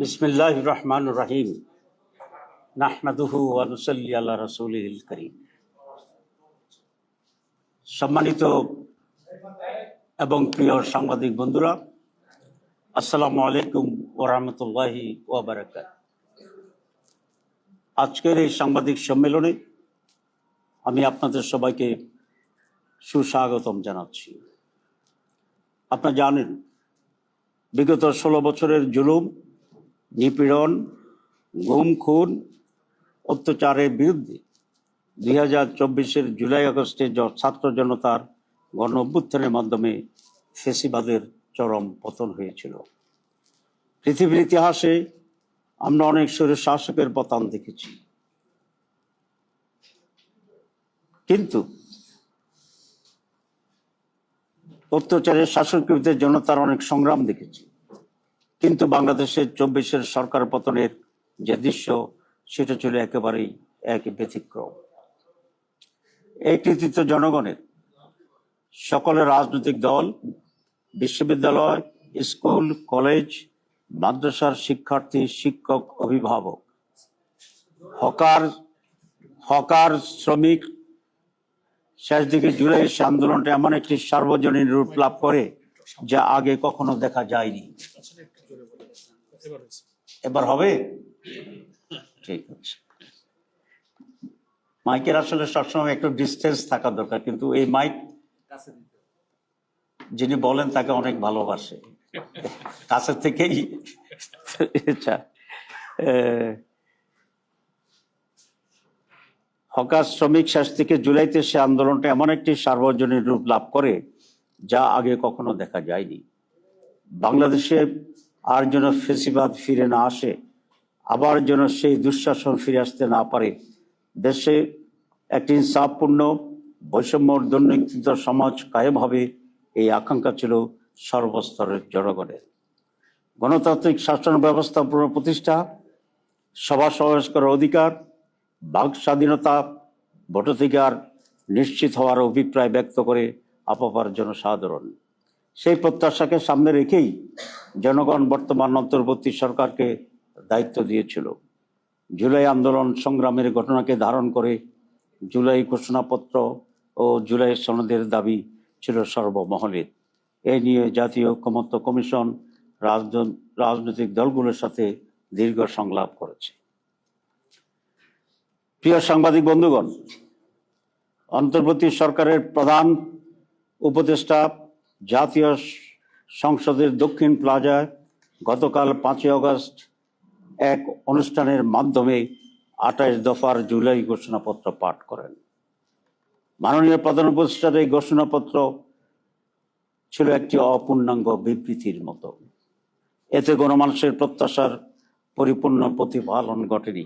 বিসমিল্লাহ রহমান রাহিম। নাহমাদুহু ওয়ানুসাল্লি আল্লাহ করিম। সম্মানিত এবং প্রিয় সাংবাদিক বন্ধুরা, আসসালামু আলাইকুম ওরহমতুল্লাহি ওবরাকাত আজকের এই সাংবাদিক সম্মেলনে আমি আপনাদের সবাইকে সুস্বাগতম জানাচ্ছি। আপনারা জানেন, বিগত ষোলো বছরের জুলুম নিপীড়ন গুম খুন অত্যাচারের বিরুদ্ধে দুই হাজার চব্বিশের জুলাই আগস্টে ছাত্র জনতার গণ অভ্যুত্থানের মাধ্যমে ফেসিবাদের চরম পতন হয়েছিল। পৃথিবীর ইতিহাসে আমরা অনেক সুরে শাসকের পতন দেখেছি। কিন্তু অত্যাচারের শাসকদের জনতার অনেক সংগ্রাম দেখেছি। কিন্তু বাংলাদেশের চব্বিশের সরকার পতনের যে দৃশ্য, সেটা ছিল একেবারেই এক ব্যতিক্রম। এই কৃতিত্ব জনগণের। সকলের রাজনৈতিক দল, বিশ্ববিদ্যালয়, স্কুল, কলেজ, মাদ্রাসার শিক্ষার্থী, শিক্ষক, অভিভাবক, হকার হকার শ্রমিক, শেষ দিকে জুলাই সে আন্দোলনটা এমন একটি সার্বজনীন রূপ লাভ করে, যা আগে কখনো দেখা যায়নি। এবার হবে? ঠিক আছে। মাইকের আসলে সবসময় একটু ডিস্টেন্স থাকা দরকার কিন্তু এই মাইক যিনি বলেন তাকে অনেক ভালোবাসে। কাছের থেকেই আচ্ছা হকার শ্রমিক শেষ থেকে জুলাইতে সে আন্দোলনটা এমন একটি সার্বজনীন রূপ লাভ করে যা আগে কখনো দেখা যায়নি। বাংলাদেশে আর যেন ফেসিবাদ ফিরে না আসে, আবার যেন সেই দুঃশাসন ফিরে আসতে না পারে। দেশে একটি ইনসাফপূর্ণ বৈষম্য দুর্নীতিত সমাজ কায়েম হবে এই আকাঙ্ক্ষা ছিল সর্বস্তরের জনগণের। গণতান্ত্রিক শাসন ব্যবস্থা পুনঃপ্রতিষ্ঠা, সভা সমাবেশ করার অধিকার, বাক স্বাধীনতা, ভোটাধিকার নিশ্চিত হওয়ার অভিপ্রায় ব্যক্ত করে আপাপার জনসাধারণ। সেই প্রত্যাশাকে সামনে রেখেই জনগণ বর্তমান অন্তর্বর্তী সরকারকে দায়িত্ব দিয়েছিল। জুলাই আন্দোলন সংগ্রামের ঘটনাকে ধারণ করে জুলাই ঘোষণাপত্র ও জুলাই সনদের দাবি ছিল সর্বমহলের এ নিয়ে জাতীয় ঐক্যমত্য কমিশন রাজন- রাজনৈতিক দলগুলোর সাথে দীর্ঘ সংলাপ করেছে। প্রিয় সাংবাদিক বন্ধুগণ, অন্তর্বর্তী সরকারের প্রধান উপদেষ্টা জাতীয় সংসদের দক্ষিণ প্লাজায় গতকাল পাঁচই আগস্ট এক অনুষ্ঠানের মাধ্যমে আঠাশ দফার জুলাই ঘোষণাপত্র পাঠ করেন। মাননীয় প্রধান উপদেষ্টার এই ঘোষণাপত্র ছিল একটি অপূর্ণাঙ্গ বিবৃতির মতো। এতে গণমানুষের প্রত্যাশার পরিপূর্ণ প্রতিপালন ঘটেনি।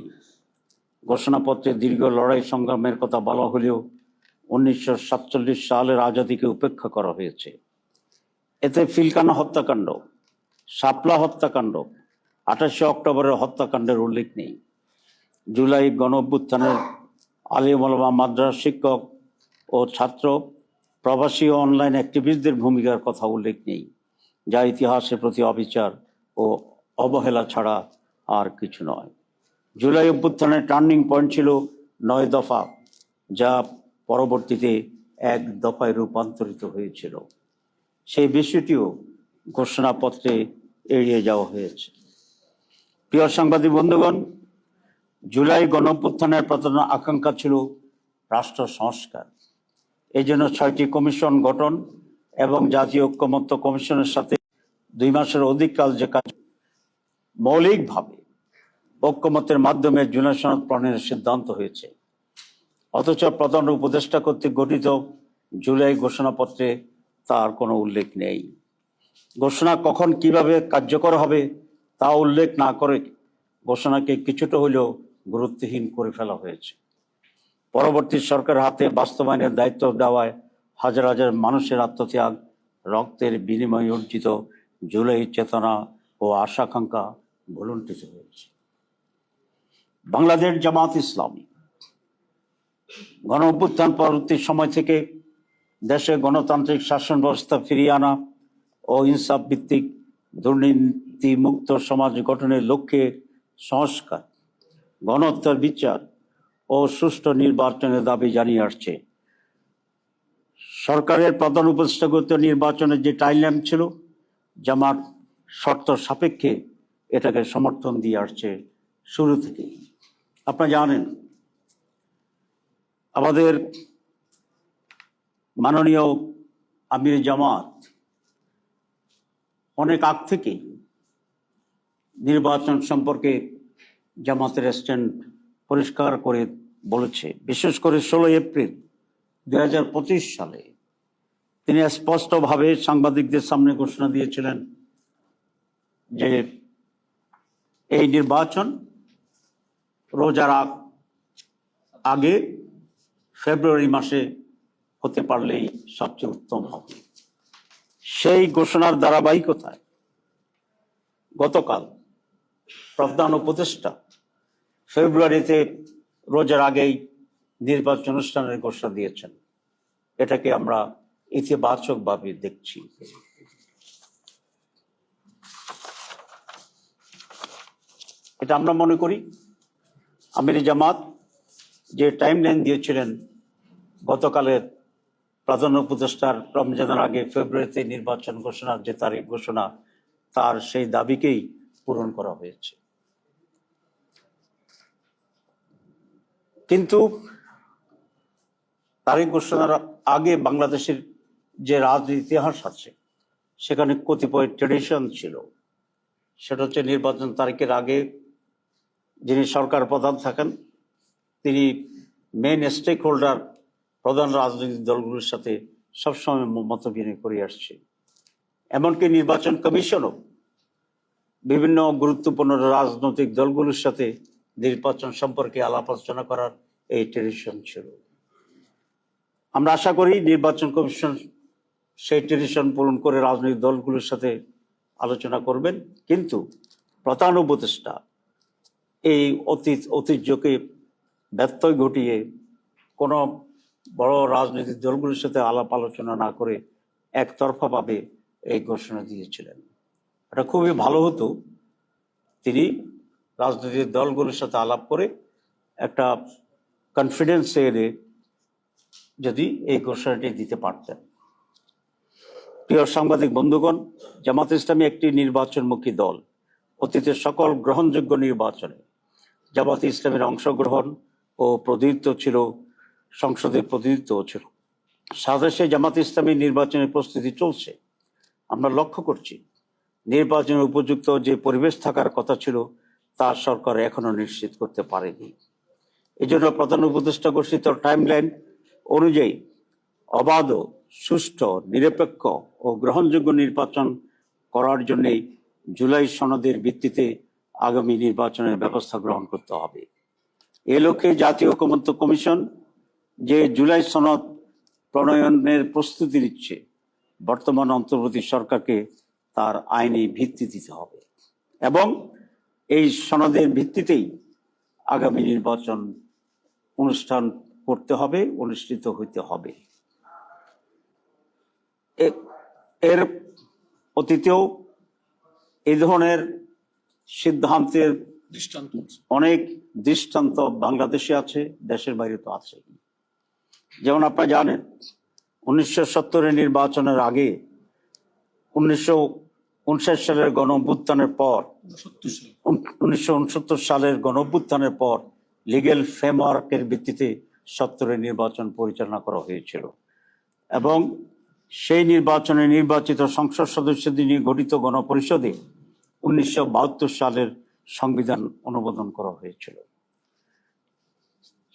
ঘোষণাপত্রে দীর্ঘ লড়াই সংগ্রামের কথা বলা হলেও উনিশশো সাতচল্লিশ সালের আজাদিকে উপেক্ষা করা হয়েছে। এতে ফিলকানা হত্যাকাণ্ড, শাপলা হত্যাকাণ্ড, আঠাশে অক্টোবরের হত্যাকাণ্ডের উল্লেখ নেই। জুলাই গণ অভ্যুত্থানের আলিমলমা মাদ্রাস শিক্ষক ও ছাত্র, প্রবাসী ও অনলাইন অ্যাক্টিভিস্টদের ভূমিকার কথা উল্লেখ নেই, যা ইতিহাসের প্রতি অবিচার ও অবহেলা ছাড়া আর কিছু নয়। জুলাই অভ্যুত্থানের টার্নিং পয়েন্ট ছিল নয় দফা, যা পরবর্তীতে এক দফায় রূপান্তরিত হয়েছিল। সেই বিষয়টিও ঘোষণাপত্রে এড়িয়ে যাওয়া হয়েছে। প্রিয় সাংবাদিক বন্ধুগণ, জুলাই গণঅভ্যুত্থানের প্রধান আকাঙ্ক্ষা ছিল রাষ্ট্র সংস্কার। এই জন্য ছয়টি কমিশন গঠন এবং জাতীয় ঐক্যমত্য কমিশনের সাথে দুই মাসের অধিক কাল যে কাজ মৌলিকভাবে ঐক্যমতের মাধ্যমে জুলাই সনদ সিদ্ধান্ত হয়েছে, অথচ প্রধান উপদেষ্টা কর্তৃক গঠিত জুলাই ঘোষণাপত্রে তার কোনো উল্লেখ নেই। ঘোষণা কখন কীভাবে কার্যকর হবে তা উল্লেখ না করে ঘোষণাকে কিছুটা হলেও গুরুত্বহীন করে ফেলা হয়েছে। পরবর্তী সরকারের হাতে বাস্তবায়নের দায়িত্ব দেওয়ায় হাজার হাজার মানুষের আত্মত্যাগ, রক্তের বিনিময়ে অর্জিত জুলাই চেতনা ও আশাকাঙ্ক্ষা ভুলুণ্ঠিত হয়েছে। বাংলাদেশ জামাত ইসলামী গণ অভ্যুত্থান পরবর্তী সময় থেকে দেশে গণতান্ত্রিক শাসন ব্যবস্থা ফিরিয়ে আনা ও ইনসাফ ভিত্তিক দুর্নীতি দুর্নীতি মুক্ত সমাজ গঠনের লক্ষ্যে সংস্কার, গণহত্যার বিচার ও সুষ্ঠু নির্বাচনের দাবি জানিয়ে আসছে। সরকারের প্রধান উপদেষ্টাগত নির্বাচনের যে টাইমলাইন ছিল, জামাত শর্ত সাপেক্ষে এটাকে সমর্থন দিয়ে আসছে শুরু থেকেই। আপনারা জানেন, আমাদের মাননীয় আমির জামাত, অনেক আগ থেকেই নির্বাচন সম্পর্কে জামাতের স্ট্যান্ড পরিষ্কার করে বলেছে। বিশেষ করে ষোলো এপ্রিল দু হাজার পঁচিশ সালে তিনি স্পষ্টভাবে সাংবাদিকদের সামনে ঘোষণা দিয়েছিলেন যে এই নির্বাচন রোজার আগ- আগে ফেব্রুয়ারি মাসে হতে পারলেই সবচেয়ে উত্তম হবে। সেই ঘোষণার ধারাবাহিকতায় গতকাল প্রধান উপদেষ্টা ফেব্রুয়ারিতে রোজার আগেই নির্বাচন অনুষ্ঠানের ঘোষণা দিয়েছেন। এটাকে আমরা ইতিবাচকভাবে দেখছি। এটা আমরা মনে করি, আমির জামাত যে টাইম লাইন দিয়েছিলেন গতকালের প্রধান উপদেষ্টার রমজানের আগে ফেব্রুয়ারিতে নির্বাচন ঘোষণার যে তারিখ ঘোষণা, তার সেই দাবিকেই পূরণ করা হয়েছে। কিন্তু তারিখ ঘোষণার আগে বাংলাদেশের যে রাজনীতি ইতিহাস আছে, সেখানে কতিপয় ট্রেডিশন ছিল। সেটা হচ্ছে নির্বাচন তারিখের আগে যিনি সরকার প্রধান থাকেন, তিনি মেন স্টেক হোল্ডার প্রধান রাজনৈতিক দলগুলোর সাথে সবসময় মত বিনিময় করে আসছে। এমনকি নির্বাচন কমিশনও বিভিন্ন গুরুত্বপূর্ণ রাজনৈতিক দলগুলোর সাথে নির্বাচন সম্পর্কে আলাপ আলোচনা করার এই ট্রেডিশন ছিল। আমরা আশা করি নির্বাচন কমিশন সেই ট্রেডিশন পূরণ করে রাজনৈতিক দলগুলোর সাথে আলোচনা করবেন। কিন্তু প্রধান উপদেষ্টা এই অতীত, ঐতিহ্যকে ব্যত্যয় ঘটিয়ে কোনো বড় রাজনৈতিক দলগুলোর সাথে আলাপ আলোচনা না করে একতরফাভাবে এই ঘোষণা দিয়েছিলেন। এটা খুবই ভালো হতো। তিনি রাজনৈতিক দলগুলোর সাথে আলাপ করে একটা কনফিডেন্স এনে যদি এই ঘোষণাটি দিতে পারতেন। প্রিয় সাংবাদিক বন্ধুগণ, জামাত ইসলামী একটি নির্বাচনমুখী দল। অতীতের সকল গ্রহণযোগ্য নির্বাচনে জামাত ইসলামের অংশগ্রহণ ও প্রতিনিধিত্ব ছিল সংসদে প্রতিনিধিত্ব ছিল সাদেশে জামাত ইসলামী নির্বাচনের প্রস্তুতি চলছে। আমরা লক্ষ্য করছি, নির্বাচনের উপযুক্ত যে পরিবেশ থাকার কথা ছিল, তা সরকার এখনও নিশ্চিত করতে পারেনি। এই জন্য প্রধান উপদেষ্টা ঘোষিত টাইমলাইন অনুযায়ী অবাধ, সুষ্ঠু, নিরপেক্ষ ও গ্রহণযোগ্য নির্বাচন করার জন্যই জুলাই সনদের ভিত্তিতে আগামী নির্বাচনের ব্যবস্থা গ্রহণ করতে হবে। এ লক্ষ্যে জাতীয় ঐকমত্য কমিশন যে জুলাই সনদ প্রণয়নের প্রস্তুতি নিচ্ছে বর্তমান অন্তর্বর্তী সরকারকে তার আইনি ভিত্তি দিতে হবে। এবং এই সনদের ভিত্তিতেই আগামী নির্বাচন অনুষ্ঠান করতে হবে অনুষ্ঠিত হইতে হবে। এর অতীতেও এই ধরনের সিদ্ধান্তের দৃষ্টান্ত অনেক দৃষ্টান্ত বাংলাদেশে আছে দেশের বাইরে তো আছে যেমন আপনারা জানেন, উনিশশো সত্তরের নির্বাচনের আগে উনিশশো উনষাট সালের গণ অভ্যুত্থানের পর, উনিশশো উনসত্তর সালের গণ অভ্যুত্থানের পর লিগেল ফ্রেমওয়ার্কের ভিত্তিতে সত্তরের নির্বাচন পরিচালনা করা হয়েছিল। এবং সেই নির্বাচনে নির্বাচিত সংসদ সদস্যদের নিয়ে গঠিত গণপরিষদে উনিশশো বাহাত্তর সালের সংবিধান অনুমোদন করা হয়েছিল।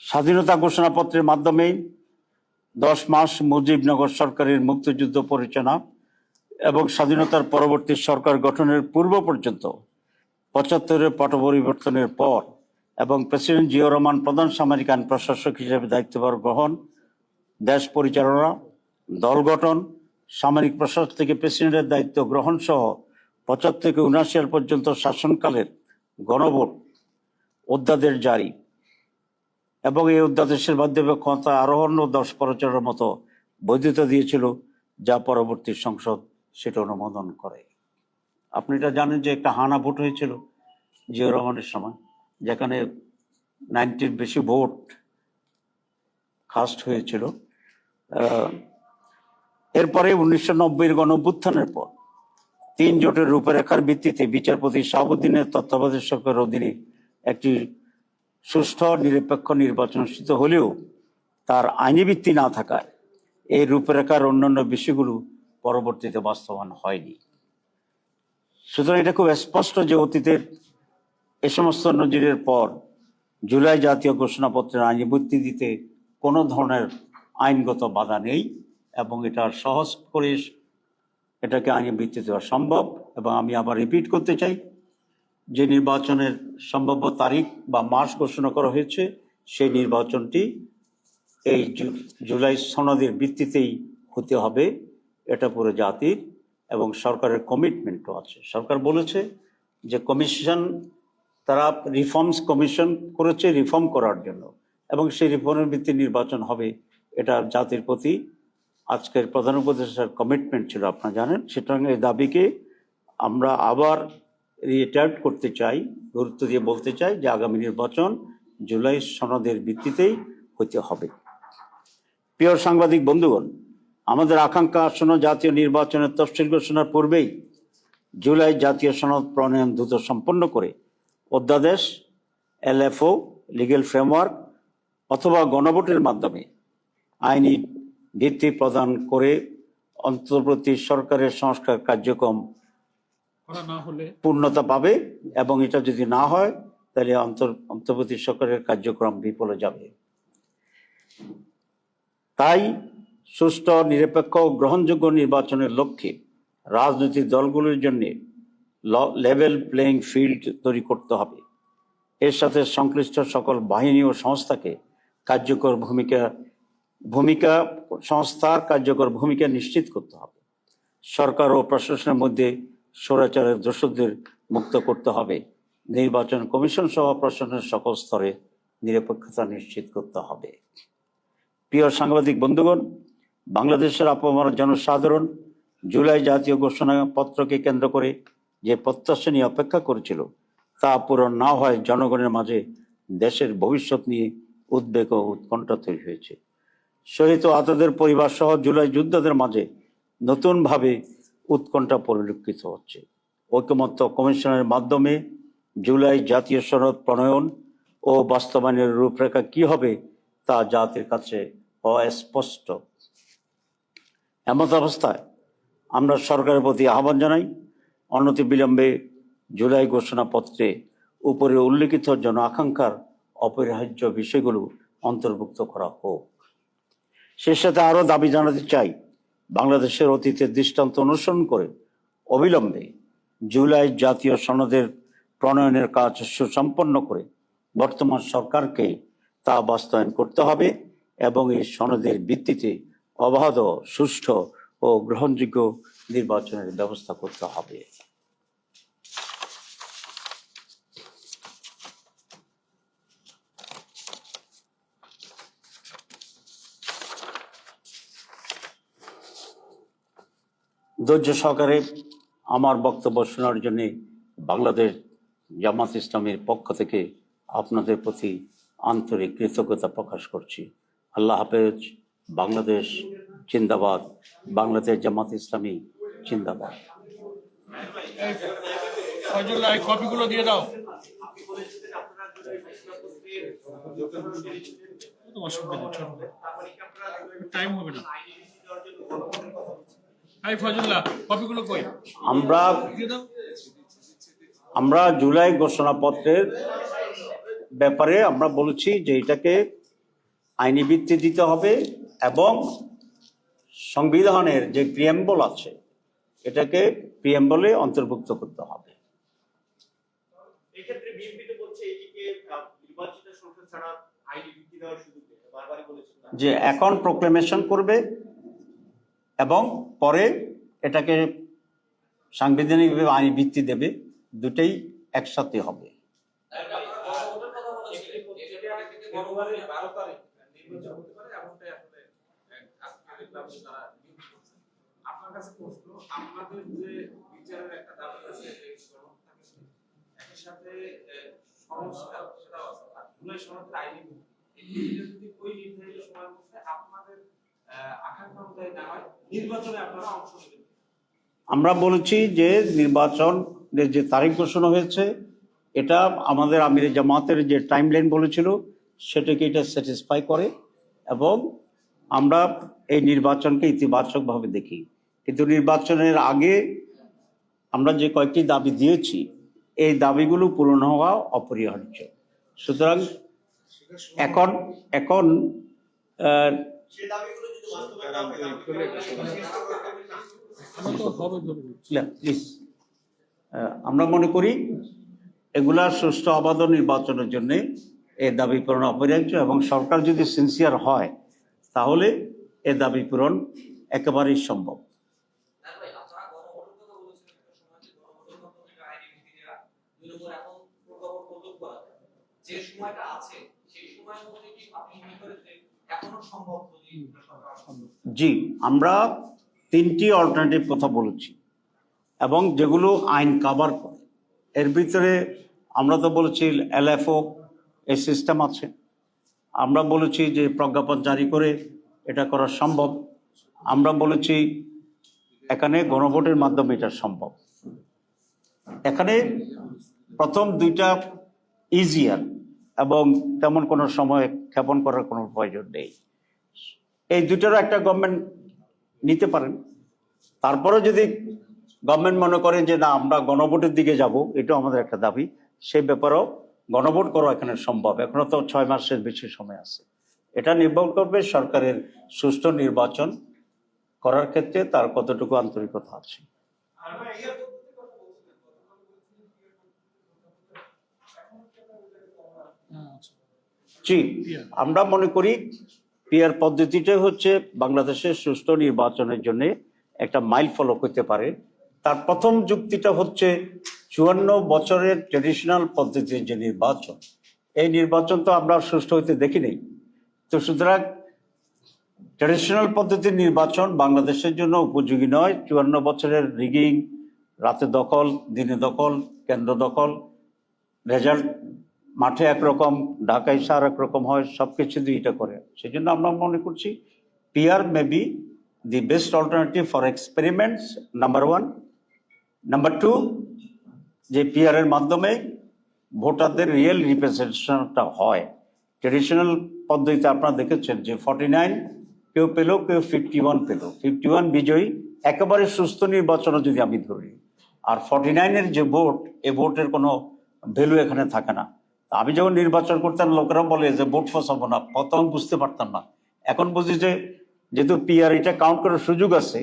স্বাধীনতা ঘোষণাপত্রের মাধ্যমে দশ মাস মুজিবনগর সরকারের মুক্তিযুদ্ধ পরিচালনা এবং স্বাধীনতার পরবর্তী সরকার গঠনের পূর্ব পর্যন্ত পঁচাত্তরের পট পরিবর্তনের পর এবং প্রেসিডেন্ট জিয়া রহমান প্রধান সামরিক আইন প্রশাসক হিসেবে দায়িত্বভার গ্রহণ, দেশ পরিচালনা, দল গঠন, সামরিক প্রশাসক থেকে প্রেসিডেন্টের দায়িত্ব গ্রহণ সহ পঁচাত্তর থেকে উনআশি সাল পর্যন্ত শাসনকালের গণভোট অধ্যাদেশ জারি। এবং এই অধ্যাদেশের মাধ্যমে ক্ষমতা আরোহণ দশ পরিচালনার মতো বৈধতা দিয়েছিল, যা পরবর্তী সংসদ সেটা অনুমোদন করে। আপনি এটা জানেন যে একটা হানা ভোট হয়েছিল জিয়া রহমানের সময়, যেখানে নাইনটির বেশি ভোট কাস্ট হয়েছিল। এরপরে উনিশশো নব্বইয়ের গণভ্যুত্থানের পর তিন জোটের রূপরেখার ভিত্তিতে বিচারপতি শাহাবুদ্দিনের তত্ত্বাবধায়ক অধীনে একটি সুষ্ঠু, নিরপেক্ষ নির্বাচন অনুষ্ঠিত হলেও তার আইনি ভিত্তি না থাকায় এই রূপরেখার অন্যান্য বিষয়গুলো পরবর্তীতে বাস্তবায়ন হয়নি। সুতরাং এটা খুব স্পষ্ট যে অতীতের এ সমস্ত নজিরের পর জুলাই জাতীয় ঘোষণাপত্রের আইনি ভিত্তি দিতে কোনো ধরনের আইনগত বাধা নেই এবং এটা সহজ করে এটাকে আইনি ভিত্তি দেওয়া সম্ভব এবং আমি আবার রিপিট করতে চাই যে নির্বাচনের সম্ভাব্য তারিখ বা মাস ঘোষণা করা হয়েছে, সেই নির্বাচনটি এই জুলাই সনদের ভিত্তিতেই হতে হবে। এটা পুরো জাতির এবং সরকারের কমিটমেন্টও আছে। সরকার বলেছে যে কমিশন তারা রিফর্মস কমিশন করেছে রিফর্ম করার জন্য এবং সেই রিফর্মের ভিত্তি নির্বাচন হবে। এটা জাতির প্রতি আজকের প্রধান উপদেষ্টার কমিটমেন্ট ছিল, আপনারা জানেন। সুতরাং এই দাবিকে আমরা আবার রিটার্ট করতে চাই, গুরুত্ব দিয়ে বলতে চাই যে আগামী নির্বাচন জুলাই সনদের ভিত্তিতেই হতে হবে। প্রিয় সাংবাদিক বন্ধুগণ, আমাদের আকাঙ্ক্ষা আসন্ন জাতীয় নির্বাচনের তফসিল ঘোষণার পূর্বেই জুলাই জাতীয় সনদ প্রণয়ন দ্রুত সম্পন্ন করে অধ্যাদেশ, এলএফও, লিগেল ফ্রেমওয়ার্ক অথবা গণভোটের মাধ্যমে আইনি ভিত্তি প্রদান করে অন্তর্বর্তী সরকারের সংস্কার কার্যক্রম পূর্ণতা পাবে এবং এটা যদি না হয়, তাহলে অন্তর, অন্তর্বর্তী সরকারের কার্যক্রম বিফলে যাবে। তাই সুষ্ঠু, নিরপেক্ষ গ্রহণযোগ্য নির্বাচনের লক্ষ্যে রাজনৈতিক দলগুলোর জন্য লেভেল প্লেইং ফিল্ড তৈরি করতে হবে। এর সাথে সংশ্লিষ্ট সকল বাহিনী ও সংস্থাকে কার্যকর ভূমিকা ভূমিকা, সংস্থার কার্যকর ভূমিকা নিশ্চিত করতে হবে। সরকার ও প্রশাসনের মধ্যে স্বৈরাচারের দোষদের মুক্ত করতে হবে। নির্বাচন কমিশন সহ প্রশাসনের সকল স্তরে নিরপেক্ষতা নিশ্চিত করতে হবে। প্রিয় সাংবাদিক বন্ধুগণ, বাংলাদেশের আপামর জনসাধারণ জুলাই জাতীয় ঘোষণাপত্রকে কেন্দ্র করে যে প্রত্যাশা নিয়ে অপেক্ষা করেছিল, তা পূরণ না হয় জনগণের মাঝে দেশের ভবিষ্যৎ নিয়ে উদ্বেগ ও উৎকণ্ঠা তৈরি হয়েছে। শহীদ ও আহতদের পরিবার সহ জুলাই যোদ্ধাদের মাঝে নতুনভাবে উৎকণ্ঠা পরিলক্ষিত হচ্ছে। ঐকমত্য কমিশনের মাধ্যমে জুলাই জাতীয় সনদ প্রণয়ন ও বাস্তবায়নের রূপরেখা কি হবে তা জাতির কাছে অস্পষ্ট। এমত অবস্থায় আমরা সরকারের প্রতি আহ্বান জানাই, অনতি বিলম্বে জুলাই ঘোষণাপত্রে উপরে উল্লেখিত জন আকাঙ্ক্ষার অপরিহার্য বিষয়গুলো অন্তর্ভুক্ত করা হোক। সে সাথে আরও দাবি জানাতে চাই বাংলাদেশের অতীতের দৃষ্টান্ত অনুসরণ করে অবিলম্বে জুলাই জাতীয় সনদের প্রণয়নের কাজ সুসম্পন্ন করে বর্তমান সরকারকে তা বাস্তবায়ন করতে হবে এবং এই সনদের ভিত্তিতে অবাধ, সুষ্ঠু ও গ্রহণযোগ্য নির্বাচনের ব্যবস্থা করতে হবে। ধৈর্য সহকারে আমার বক্তব্য শোনার জন্য বাংলাদেশ জামাত ইসলামের পক্ষ থেকে আপনাদের প্রতি আন্তরিক কৃতজ্ঞতা প্রকাশ করছি। আল্লাহ হাফেজ, বাংলাদেশ জিন্দাবাদ, বাংলাদেশ জামাত ইসলামী জিন্দাবাদ। টাইম হবে না। আমরা আমরা জুলাই ঘোষণাপত্রের ব্যাপারে আমরা বলেছি যে এটাকে আইনি ভিত্তি দিতে হবে এবং সংবিধানের যে প্রিয়েম্বল আছে এটাকে প্রিয়েম্বলে অন্তর্ভুক্ত করতে হবে। এক্ষেত্রে বিএনপি তো বলছে এটিকে আহ, নির্বাচিত সংসদ ছাড়া আইনি ভিত্তি দেওয়ার সুযোগ নেই। বারবারই বলেছেন। না যে এখন প্রোক্লেমেশন করবে এবং পরে এটাকে সাংবিধানিকভাবে আইনি ভিত্তি দেবে, দুটেই একসাথে হবে। আপনাদের যে বিচারের একটা দাবি আছে সংস্কার সেটাও আছে আইনি যদি ওই নির্ধারিত সময়ের মধ্যে আপনাদের নির্বাচনে আমরা বলেছি যে নির্বাচনের যে তারিখ ঘোষণা হয়েছে, এটা আমাদের আমির জামাতের যে টাইম লাইন বলেছিল, সেটাকে এটা স্যাটিসফাই করে এবং আমরা এই নির্বাচনকে ইতিবাচকভাবে দেখি। কিন্তু নির্বাচনের আগে আমরা যে কয়েকটি দাবি দিয়েছি, এই দাবিগুলো পূরণ হওয়া অপরিহার্য। সুতরাং এখন এখন হয় আমরা মনে করি এগুলা সুষ্ঠু অবাধ নির্বাচনের জন্য এ দাবি পূরণ অপরিহার্য এবং সরকার যদি সিনসিয়ার হয় তাহলে এ দাবি পূরণ একেবারেই সম্ভব। যে করা সময়টা আছে সেই সময়ের মধ্যে কি আপনি মনে করেন যে এখনও সম্ভব যদি এটা সরকার সম্ভব জি আমরা তিনটি অল্টারনেটিভ কথা বলেছি এবং যেগুলো আইন কাভার করে। এর ভিতরে আমরা তো বলেছি এলএফও এই সিস্টেম আছে। আমরা বলেছি যে প্রজ্ঞাপন জারি করে এটা করা সম্ভব। আমরা বলেছি এখানে গণভোটের মাধ্যমে এটা সম্ভব। এখানে প্রথম দুইটা ইজিয়ার এবং তেমন কোনো সময় ক্ষেপণ করার কোনো প্রয়োজন নেই। এই দুটোরও একটা গভর্নমেন্ট নিতে পারেন। তারপরে যদি গভর্নমেন্ট মনে করেন যে, না, আমরা গণভোটের দিকে যাব, এটাও আমাদের একটা দাবি। সেই ব্যাপারেও গণভোট করা এখানে সম্ভব। এখনও তো ছয় মাসের বেশি সময় আছে। এটা নির্ভর করবে সরকারের সুষ্ঠু নির্বাচন করার ক্ষেত্রে তার কতটুকু আন্তরিকতা আছে আর ভাই এর পদ্ধতির কথা বলছিলেন গতকাল বলছিলেন কি এর এখন কি আপনারা ওইটাকে কমানো হ্যাঁ, আচ্ছা। জি আমরা মনে করি পিয়ার পদ্ধতিটাই হচ্ছে বাংলাদেশের সুষ্ঠু নির্বাচনের জন্য একটা মাইল ফলক হতে পারে। তার প্রথম যুক্তিটা হচ্ছে চুয়ান্ন বছরের ট্রেডিশনাল পদ্ধতির যে নির্বাচন এই নির্বাচন তো আমরা সুষ্ঠু হইতে দেখি নেই। তো সুতরাং ট্রেডিশনাল পদ্ধতির নির্বাচন বাংলাদেশের জন্য উপযোগী নয়। চুয়ান্ন বছরের রিগিং রাতে দখল দিনে দখল কেন্দ্র দখল রেজাল্ট মাঠে একরকম, ঢাকায় সার একরকম হয় সব কিছু দুইটা করে। সেই জন্য আমরা মনে করছি, PR may be the best alternative for experiments number one number two যে পিআর এর মাধ্যমে ভোটারদের রিয়েল রিপ্রেজেন্টেশনটা হয়। ট্রেডিশনাল পদ্ধতিতে আপনারা দেখেছেন যে ফর্টি নাইন কেউ পেল, কেউ ফিফটি ওয়ান পেল। ফিফটি ওয়ান বিজয়ী, একেবারে সুস্থ নির্বাচনও যদি আমি ধরি। আর ফর্টি নাইনের যে ভোট, এ ভোটের কোনো ভ্যালু এখানে থাকে না। আমি যখন নির্বাচন করতাম লোকেরা বলে যে ভোট ফসাবো না। প্রথম বুঝতে পারতাম না। এখন বুঝি যে যেহেতু পিআর এটা কাউন্ট করার সুযোগ আছে,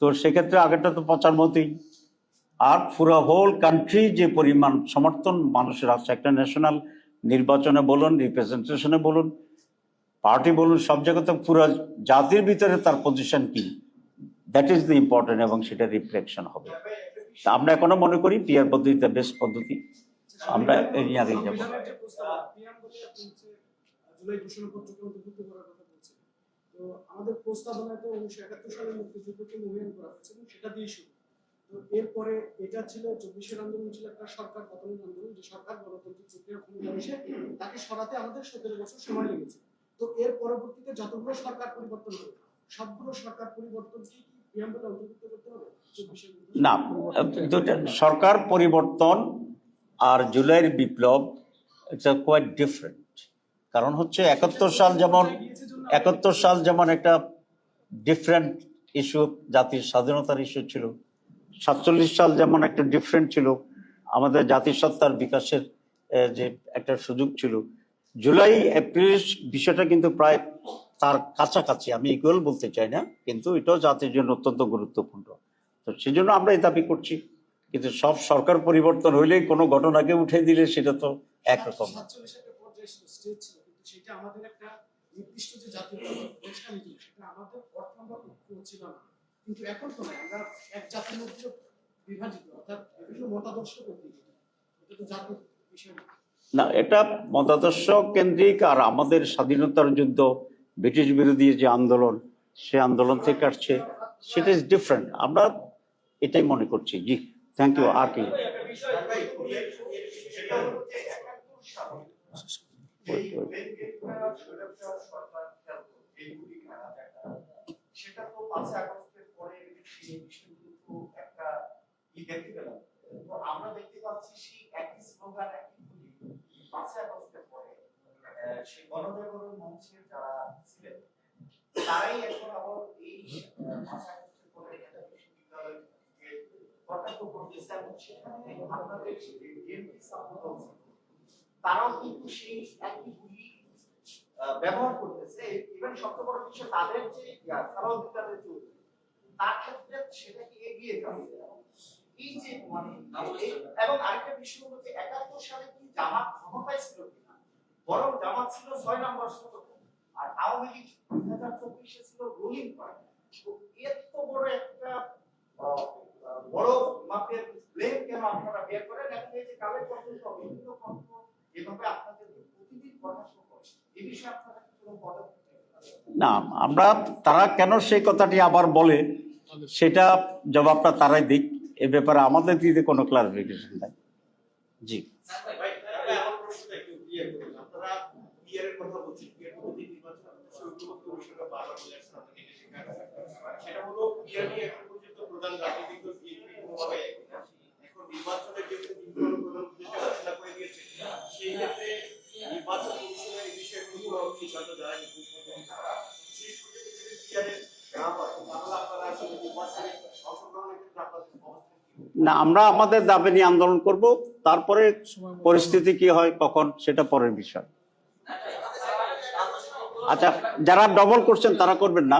তো সেক্ষেত্রে আগেরটা তো পচার মতোই। আর পুরো হোল কান্ট্রি যে পরিমাণ সমর্থন, মানুষের আছে, একটা ন্যাশনাল নির্বাচনে বলুন রিপ্রেজেন্টেশনে বলুন পার্টি বলুন, সব জায়গাতে পুরো জাতির ভিতরে তার পজিশন কি? দ্যাট ইজ দ্য ইম্পর্টেন্ট এবং সেটা রিফ্লেকশন হবে। আমরা এখনও মনে করি পিয়ার পদ্ধতিটা বেস্ট পদ্ধতি। আমরা এই নিয়ে আগে যাব। আমাদের প্রস্তাবনায় তো উনিশশো একাত্তর সালে মুক্তিযুদ্ধকে মূল্যায়ন করা হয়েছে এবং সেটা দিয়ে শুরু। তো এরপরে এটা ছিল চব্বিশের আন্দোলন ছিল একটা সরকার পতনের আন্দোলন। যে সরকার গণতান্ত্রিক প্রক্রিয়া ক্ষমতা এসে তাকে সরাতে আমাদের সতেরো বছর সময় লেগেছে। তো এর পরবর্তীতে যতগুলো সরকার পরিবর্তন হবে সবগুলো সরকার পরিবর্তনকে কি করতে হবে? চব্বিশের না দুটা সরকার পরিবর্তন আর জুলাইয়ের বিপ্লব এটা কোয়াইট ডিফারেন্ট কারণ হচ্ছে একাত্তর সাল যেমন, একাত্তর সাল যেমন একটা ডিফারেন্ট ইস্যু জাতির স্বাধীনতার ইস্যু ছিল। সাতচল্লিশ সাল যেমন একটা ডিফারেন্ট ছিল, আমাদের জাতিসত্তার বিকাশের যে একটা সুযোগ ছিল। জুলাই, এপ্রিল বিষয়টা কিন্তু প্রায় তার কাছাকাছি, আমি ইকুয়াল বলতে চাই না, কিন্তু এটাও জাতির জন্য অত্যন্ত গুরুত্বপূর্ণ। তো সেই জন্য আমরা এই দাবি করছি। কিন্তু সব সরকার পরিবর্তন হইলেই কোনো ঘটনাকে উঠে দিলে সেটা তো একরকম না। এটা। না, এটা মতাদর্শ কেন্দ্রিক আর আমাদের স্বাধীনতার যুদ্ধ, ব্রিটিশ বিরোধী যে আন্দোলন, সে আন্দোলন থেকে আসছে, সেটা ইজ ডিফারেন্ট আমরা এটাই মনে করছি। জি। থ্যাংক ইউ আর কি সেই একই স্লোগান একই পরে সেই যারা ছিলেন তারাই এখন আবার এই আগস্টের পরে ঢাকা বিশ্ববিদ্যালয়কে কটাক্ষ করতেছে এবং সেখানে আপনাদের বিএনপি সাপোর্ট তারাও কিন্তু সেই একই গুলি ব্যবহার করতেছে। ইভেন সবচেয়ে বড় বিষয় তাদের যে সালাউদ্দিন কাদের তার ক্ষেত্রে সেটাকে এগিয়ে যাচ্ছে এই যে মানে এবং আরেকটা বিষয় হলো যে একাত্তর সালে কি জামাত ক্ষমতায় ছিল কিনা? বরং জামাত ছিল ছয় নম্বর আর আওয়ামী লীগ দুই হাজার চব্বিশে ছিল রুলিং পার্টি তো এত বড় একটা বড় মাপের ব্লেম কেন আপনারা বের করেন? এবং এই যে কালের পর্যন্ত বিভিন্ন এভাবে আপনাদের প্রতিদিন করে। এই বিষয়ে আপনারা কোনো পদক্ষেপ না আমরা তারা কেন সেই কথাটি আবার বলে সেটা জবাবটা তারাই দিক। এ ব্যাপারে আমাদের দিতে কোনো ক্লারিফিকেশন নাই। জি। ভাই, ভাই, আমার প্রশ্নটা একটু ক্লিয়ার করুন। আপনারা পিয়ারের কথা বলছেন, পিয়ার পদ্ধতি নির্বাচন আপনারা ঐক্যবদ্ধ বিষয়টা বারবার বলে আসছেন, আপনাদের নিজের সেখানে। সেটা হলো পিয়ার নিয়ে এখন পর্যন্ত প্রধান রাজনৈতিক দল বিএনপি কোনোভাবে একই না। এখন নির্বাচনের যেহেতু বিভিন্ন প্রধান উদ্দেশ্য ঘোষণা করে দিয়েছে, না, আমরা আমাদের দাবি নিয়ে আন্দোলন করব, তারপরে পরিস্থিতি কি হয় কখন, সেটা পরের বিষয়। আচ্ছা যারা ডবল করছেন তারা করবেন না।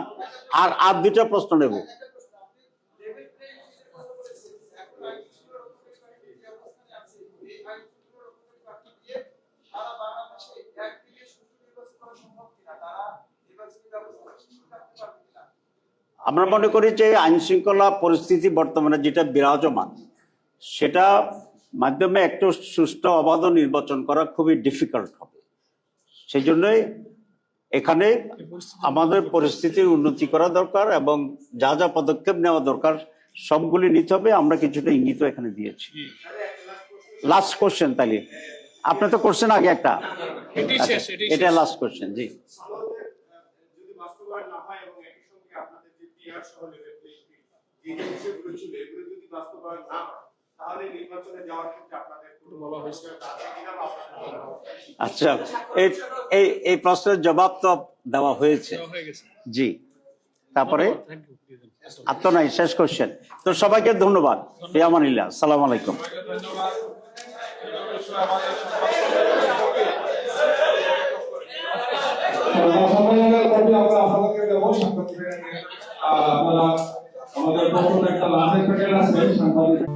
আর আর দুটা প্রশ্ন নেব সারা বাংলাদেশে একদিকে সুষ্ঠু নির্বাচন করা সম্ভব কিনা তারা নির্বাচনী ব্যবস্থা সুষ্ঠু রাখতে পারবে কিনা আমরা মনে করি যে আইন শৃঙ্খলা পরিস্থিতি বর্তমানে যেটা বিরাজমান সেটা মাধ্যমে একটু সুষ্ঠু অবাধ নির্বাচন করা খুবই ডিফিকাল্ট হবে। সেই জন্যই এখানে আমাদের পরিস্থিতির উন্নতি করা দরকার এবং যা যা পদক্ষেপ নেওয়া দরকার সবগুলি নিতে হবে আমরা কিছুটা ইঙ্গিত এখানে দিয়েছি। লাস্ট কোশ্চেন তাহলে। আপনি তো করছেন আগে একটা। এটা লাস্ট কোশ্চেন জি আমাদের আহ, যদি বাস্তবায়ন না হয় এবং একই সঙ্গে আপনাদের যে টিআর সহ লেভেল যে ছিল এগুলো যদি বাস্তবায়ন না হয় আচ্ছা এই এই এই প্রশ্নের জবাব তো দেওয়া হয়েছে। হয়ে জি। তারপরে? আর তো নাই শেষ কোশ্চেন তো সবাইকে ধন্যবাদ। ফিয়ামানিল্লাহ সালাম আলাইকুম। আমরা আপনারা আমাদের প্রথম একটা লাভের প্যাকেট আছে সাংবাদিক